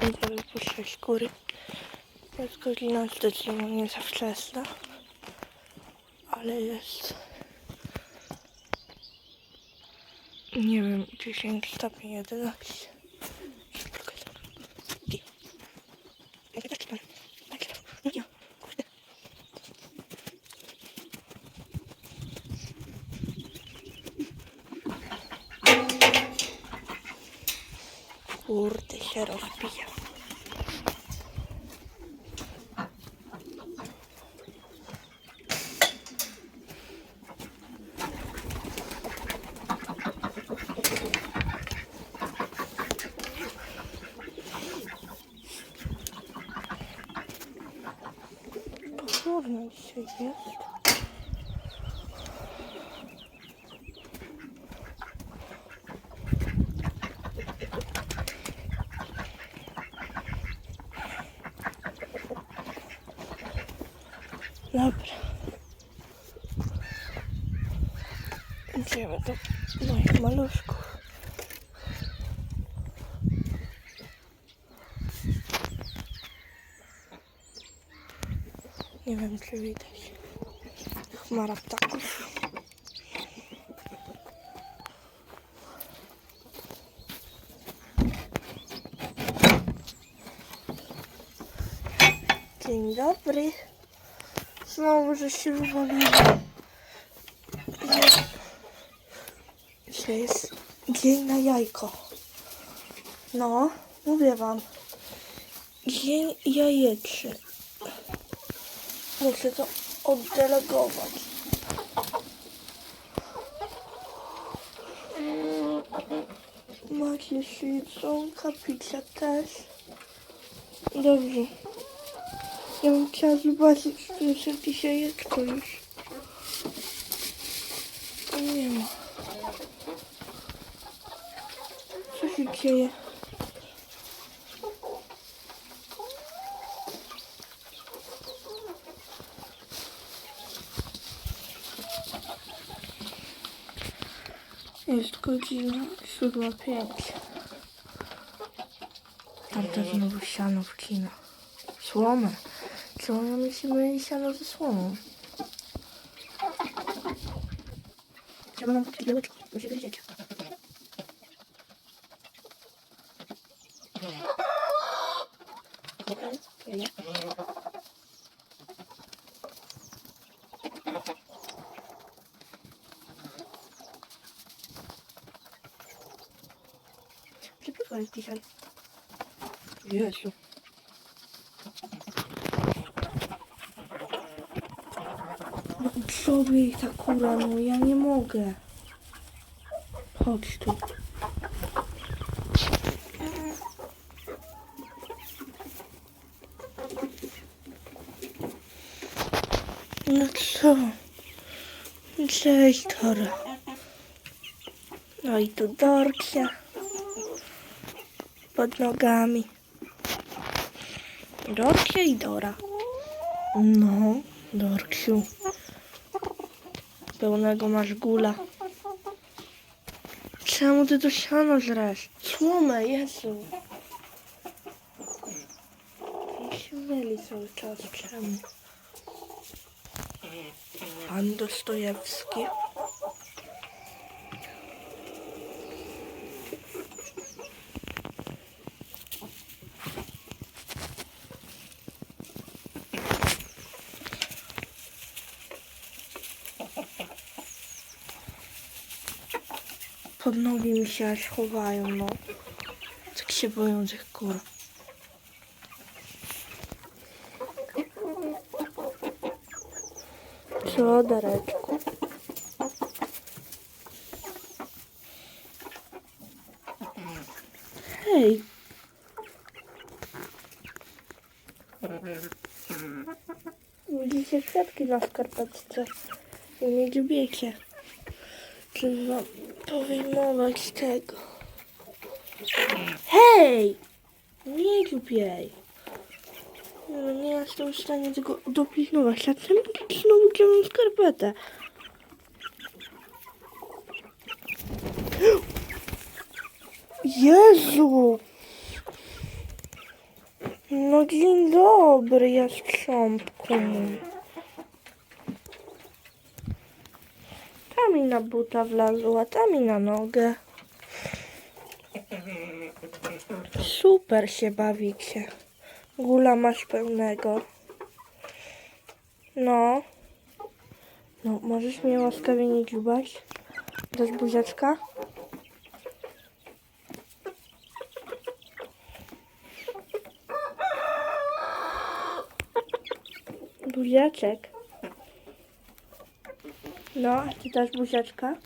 Będę wypuszczać kury. Jest godzina zdecydowanie za wczesna. Ale jest... Nie wiem, 10 stopni 11. Kurde się rozbija. Jest. Dobra. Idziemy do moich maluszków. Wiem, czy widać. Chmara ptaków. Dzień dobry. Znowu, że się wywaliło. Dzisiaj jest dzień na jajko. No, mówię wam. Dzień jajeczny. Muszę to oddelegować. Macie jedzonka, pizza też. Dobrze. Ja bym chciała zobaczyć, czy jakieś jajeczko już. Nie ma. Co się dzieje? Jest godzina siódma pięć. Tamta znowu siano w kino. Słomę. Czemu ja musimy siano ze słomą? Trzeba nam kupić białeczko. Musi wiedzieć. Przypływa Jezu. No sobie ich ta kura, no ja nie mogę. Chodź tu. No co? Cześć, Dora. No i tu Dorcia. Pod nogami. Dorcia i Dora. No, Dorksiu. Pełnego masz gula. Czemu ty to siano żresz? Słomę, Jezu. Nie się myli cały czas. Czemu? Pan Dostojewski. Nogi mi się aż chowają, no. Tak się boją tych kur. Co, Dareczku? Hej. Widzicie kwiatki na skarpetce nie dziubiecie. Trzeba powyjmować tego. Hej! Nie dziubiej. No nie jestem w stanie tego dopilnować. Tak znowu kieruję skarpetę? Jezu! No dzień dobry, jastrząbku mój. Ta mi na buta wlazła, ta mi na nogę. Super się bawicie. Gula masz pełnego. No. No, możesz mnie łaskawie nie dziubać? Dasz buziaczka? Buziaczek. No, ty dasz buziaczka?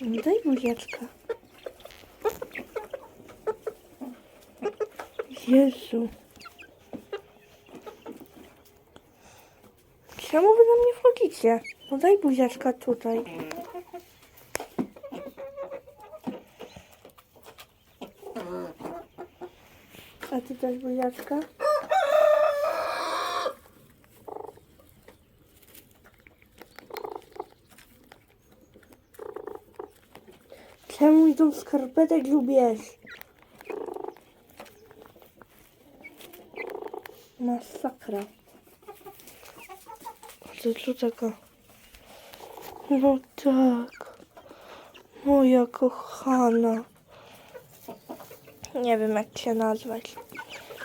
No, Daj buziaczka. Jezu. Czemu wy na mnie wchodzicie? No daj buziaczka tutaj. A ty też buziaczka? Skarpetek lubisz? Masakra. Co tu taka? No tak. Moja kochana. Nie wiem jak cię nazwać.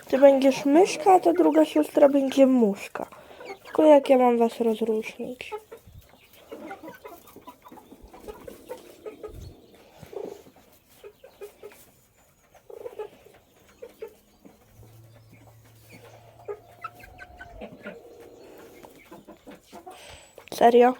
Ty będziesz myszka, a ta druga siostra będzie muszka. Tylko jak ja mam was rozróżnić? Serio?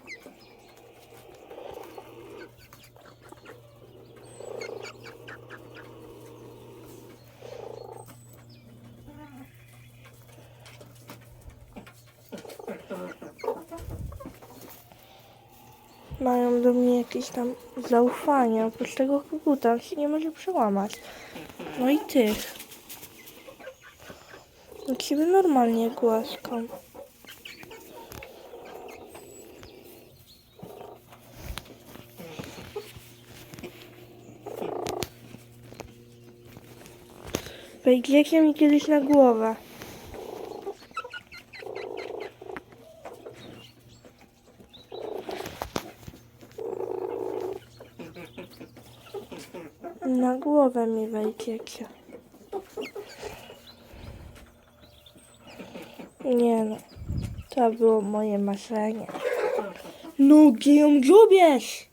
Mają do mnie jakieś tam zaufanie. Oprócz tego koguta się nie może przełamać. No i tych. No ciebie normalnie głaskam. Wejdziecie mi kiedyś na głowę. Na głowę mi wejdziecie. Nie no, to było moje marzenie. No, gdzie ją dziubiesz?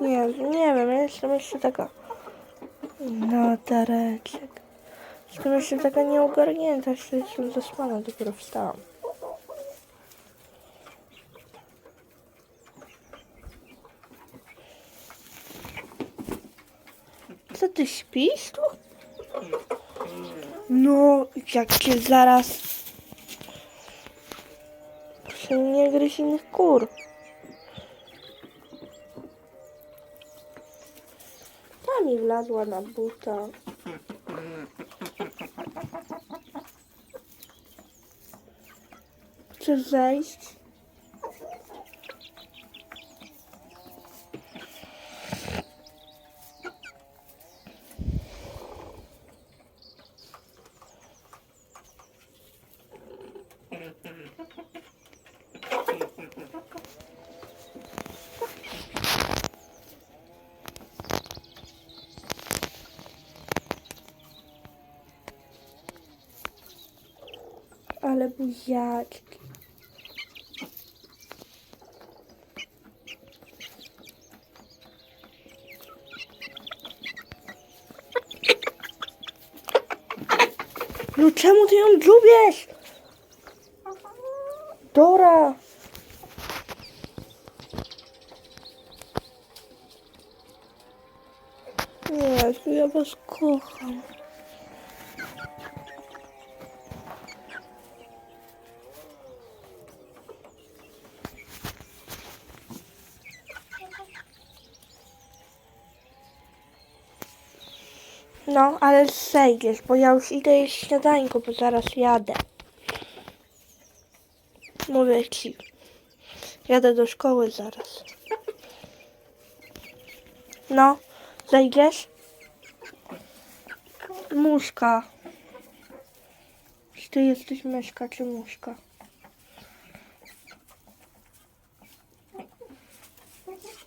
Nie, nie wiem, jestem jeszcze taka... No, Dareczek. Jestem jeszcze taka nieogarnięta, jeszcze jestem zaspana, dopiero wstałam. Co ty śpisz tu? No, jak cię zaraz... Proszę nie gryź innych kur. Mi wlazła na buta. Chcesz zejść? Ale buziaczki. No czemu ty ją lubisz? Dora. Jezu, ja was kocham. No, ale zejdziesz, bo ja już idę jeść śniadańko, bo zaraz jadę. Mówię ci. Jadę do szkoły zaraz. No, Zejdziesz? Muszka. Czy ty jesteś myszka czy muszka?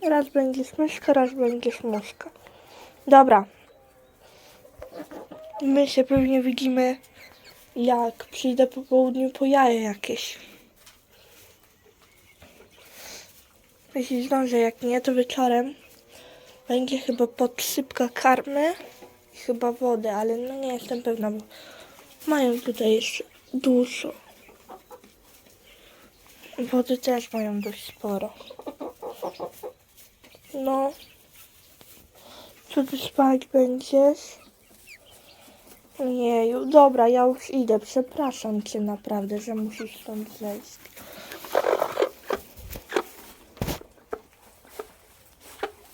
Raz będziesz myszka, raz będziesz muszka. Dobra. My się pewnie widzimy, jak przyjdę po południu po jaje jakieś. Jeśli zdążę, jak nie, to wieczorem będzie chyba podsypka karmy i chyba wody, ale no nie jestem pewna, bo mają tutaj jeszcze dużo. Wody też mają dość sporo. No. Co ty spać będziesz? Jeju, dobra, ja już idę. Przepraszam cię naprawdę, że musisz stąd zejść.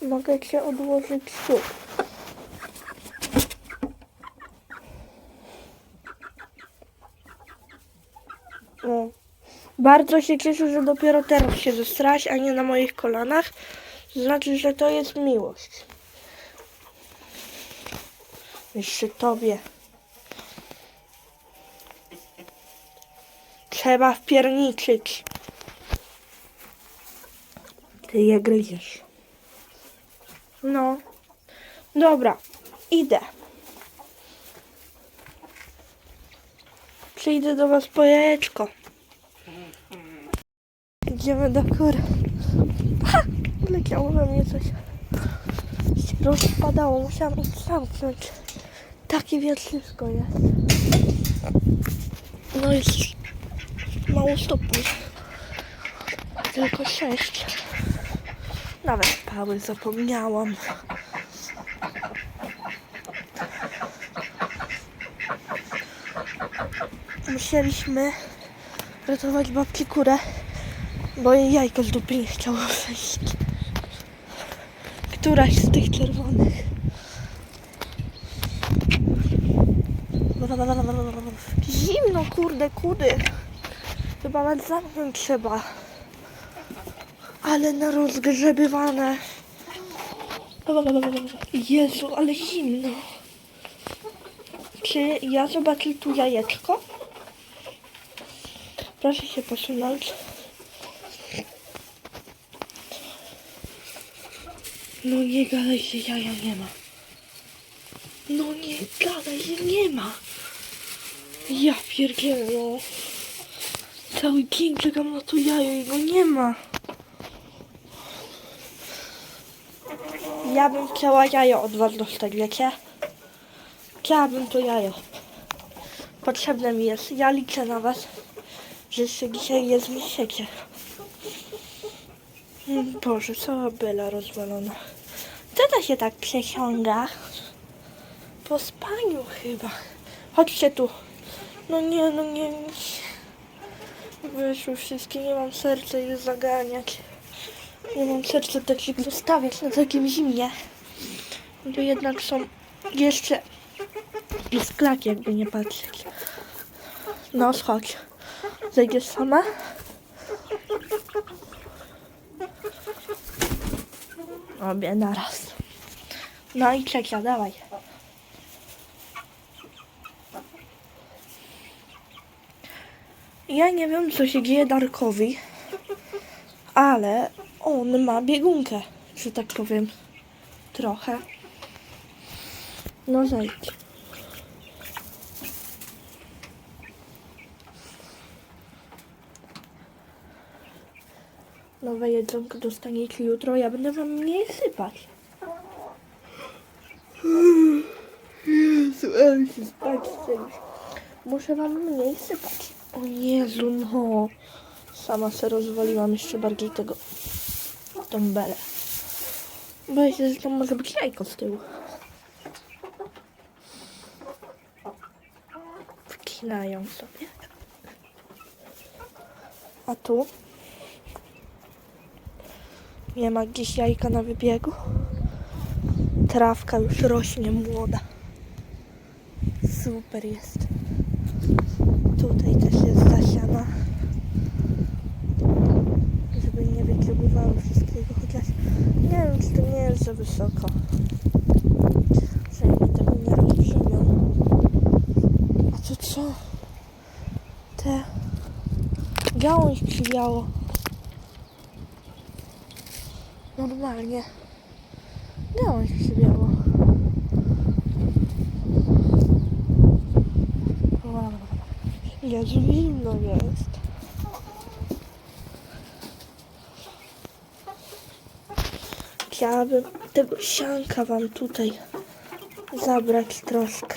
Mogę cię odłożyć tu. O. Bardzo się cieszę, że dopiero teraz się zestrałaś, a nie na moich kolanach. Znaczy, że to jest miłość. Jeszcze tobie. Trzeba wpierniczyć. Ty je gryziesz. No. Dobra. Idę. Przyjdę do was po jajeczko. Idziemy do góry. Ha! Leciało we mnie coś. Się rozpadało. Musiałam ich zamknąć. Takie wietrzysko jest. No jest mało stopni. Tylko sześć. Nawet pały zapomniałam. Musieliśmy ratować babci kurę, bo jej jajko z dupy nie chciało wejść. Któraś z tych czerwonych. Zimno, kurde, kudy. Chyba nawet zamknąć trzeba. Ale na rozgrzebywane. Jezu, ale zimno. Czy ja zobaczę tu jajeczko? Proszę się posunąć. No nie gadaj, że jaja nie ma. No nie gadaj, że nie ma. Ja pierdzielę. Cały dzień czekam na to jajo i go nie ma. Ja bym chciała jajo od was dostać, wiecie? Chciałabym to jajo. Potrzebne mi jest. Ja liczę na was, że jeszcze dzisiaj je zniesiecie. Mm, Boże, cała bela rozwalona. Co to się tak przesiąga? Po spaniu chyba. Chodźcie tu. No nie, no nie. Wyszły wszystkie, nie mam serca je zaganiać. Nie mam serca tak ich zostawiać na takim zimnie. To jednak są jeszcze klak, jakby nie patrzeć. No, schodź. Zejdziesz sama? Obie naraz. No i trzecia, dawaj. Ja nie wiem, co się dzieje Darkowi, ale on ma biegunkę, że tak powiem. Trochę. No zejdź. Nowe jedzonko dostaniecie jutro, ja będę wam mniej sypać. Jezu, ale się spać chcę. Muszę wam mniej sypać. O Jezu, no. Sama se rozwaliłam jeszcze bardziej tego, tą belę. Boję się, że to może być jajko z tyłu. Wkinają sobie. A tu? Nie ma gdzieś jajka na wybiegu. Trawka już rośnie młoda. Super jest. Tutaj też jest za wysoko. Przynajmniej tego nie rozbrzemią. A to co? Te gałąź przywiało. Normalnie. Gałąź przywiało. Jezu, zimno jest. Chciałabym tego sianka wam tutaj zabrać troszkę.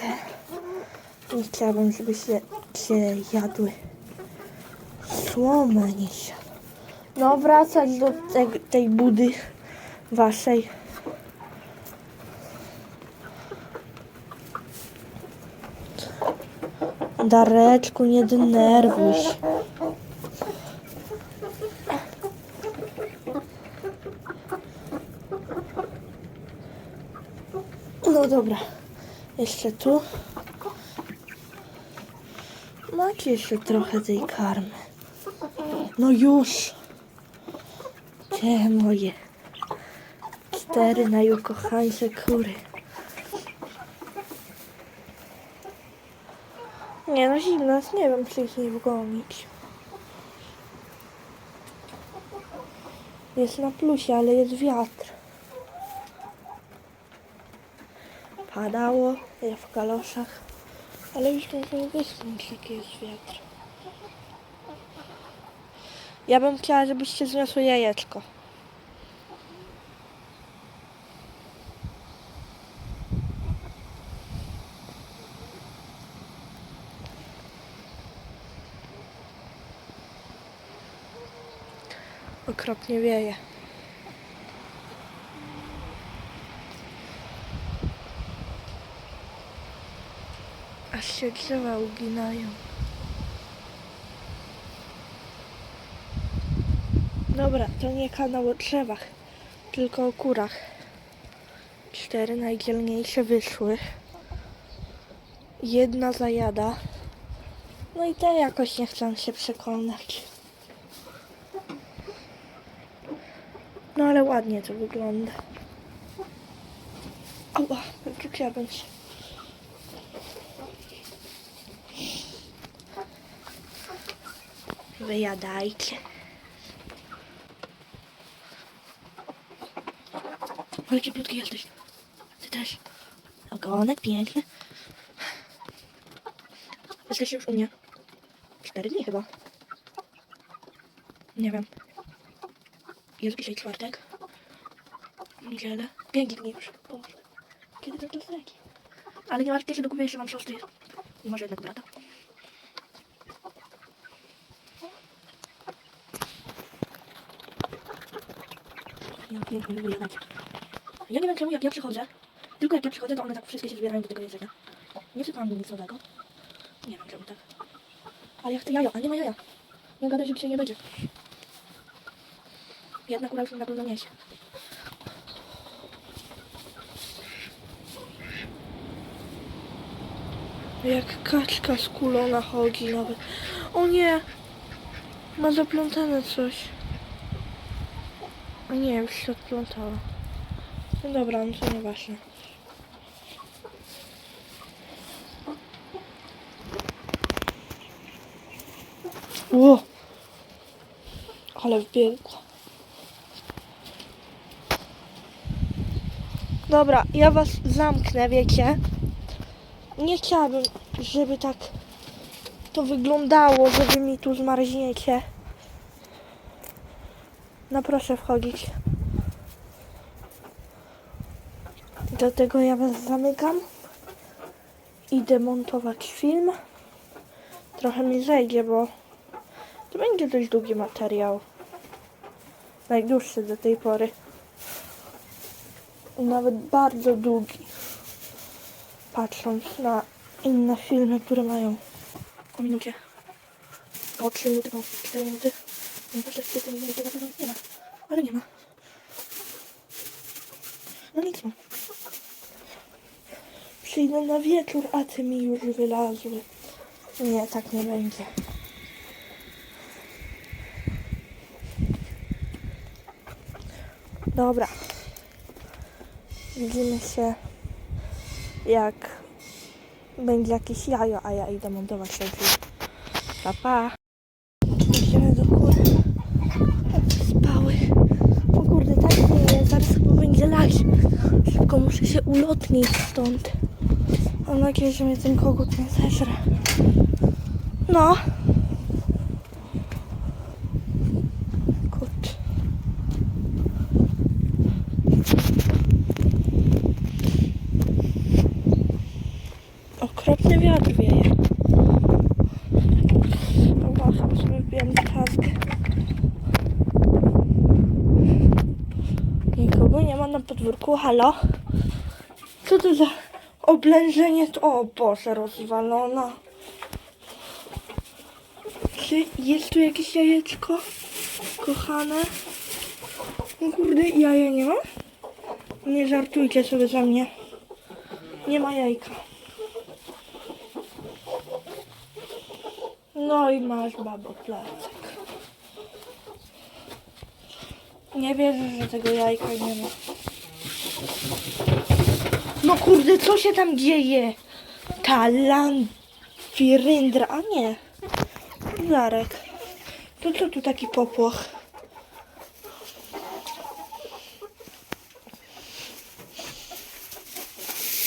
Nie chciałabym, żebyście się jadły słomę, nie. No, wracać do te, tej budy waszej. Dareczku, nie denerwuj się. Dobra, jeszcze tu. Macie jeszcze trochę tej karmy. No już. Te moje cztery najukochańsze kury. Nie no, zimno nie wiem czy ich nie wgonić. Jest na plusie, ale jest wiatr. Padało, ja w kaloszach, ale już możemy wysnąć, jaki jest wiatr. Ja bym chciała, żebyście zniosły jajeczko. Okropnie wieje. Aż się drzewa uginają. Dobra, to nie kanał o drzewach, tylko o kurach. Cztery najdzielniejsze wyszły. Jedna zajada. No i te jakoś nie chcą się przekonać. No ale ładnie to wygląda. Ała, wyczuciłabym się. Wyjadajcie. Ale cieplutki jesteś. Ty też. Ogonek piękny. Jesteś już u mnie. Cztery dni chyba. Nie wiem. Jest dzisiaj czwartek. Niedzielę. Pięć dni już. Boże. Kiedy to to leci? Ale nie martwcie się, dokupię jeszcze mam siostry. I może jednego brata. Ja pięknie lubię jadać. Ja nie wiem czemu jak ja przychodzę, tylko jak ja przychodzę, to one tak wszystkie się zbierają do tego jedzenia. Nie do nic nowego. Nie wiem czemu tak. Ale ja chcę jajo, a nie ma jaja. Nie gadaj, że dzisiaj nie będzie. Jedna kura już mi na pewno niesie. Jak kaczka skulona chodzi nawet. O nie! Ma zaplątane coś. A nie, już się odplątała. No dobra, no to nieważne. Ło! Ale wbiegła. Dobra, ja was zamknę, wiecie? Nie chciałabym, żeby tak to wyglądało, że wy mi tu zmarzniecie. No proszę wchodzić. Do tego ja was zamykam. Idę montować film. Trochę mi zejdzie, bo to będzie dość długi materiał. Najdłuższy do tej pory. Nawet bardzo długi. Patrząc na inne filmy, które mają o minucie. O 3 minuty, o 4 minuty. Nie czy to na pewno nie ma. Ale nie ma. No nic ma. Przyjdę na wieczór, a ty mi już wylazły. Nie, tak nie będzie. Dobra. Widzimy się jak będzie jakieś jajo, a ja idę montować film. Pa, pa. Idziemy do góry. spać. Muszę się ulotnić stąd. Mam nadzieję, że mnie ten kogut nie zeżre. No. Kot. Okropny wiatr wieje. Chyba sobie wbijam kaskę. Nikogo nie ma na podwórku. Halo? To za oblężenie? To- O Boże, rozwalona. Czy jest tu jakieś jajeczko? Kochane? No kurde, jaja nie ma? Nie żartujcie sobie ze mnie. Nie ma jajka. No i masz babo placek. Nie wierzę, że tego jajka nie ma. Kurde, co się tam dzieje? Talanfiryndra, a nie. Zarek. To co tu taki popłoch?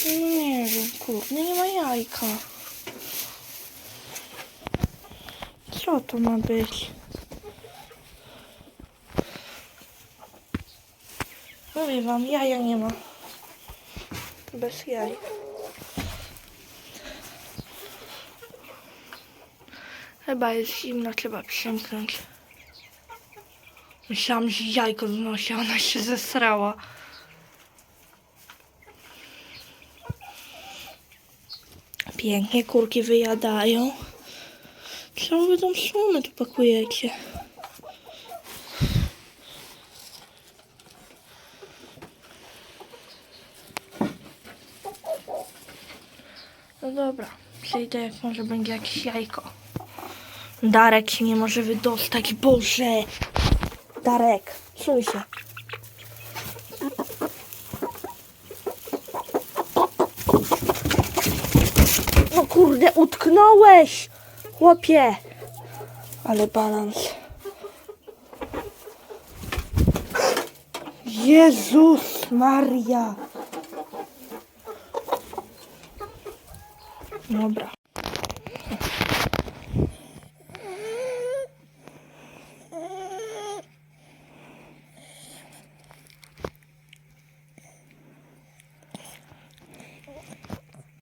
Nie wiem, kurde, nie ma jajka. Co to ma być? Mówię wam, jaja nie ma. Bez jaj. Chyba jest zimno, trzeba przymknąć. Myślałam, że jajko znosi, a ona się zesrała. Pięknie kurki wyjadają. Czemu wy tą słomę tu pakujecie? No dobra, przyjdę jak może będzie jakieś jajko. Darek się nie może wydostać, Boże! Darek, czuj się. No kurde, utknąłeś! Chłopie! Ale balans. Jezus Maria! Dobra.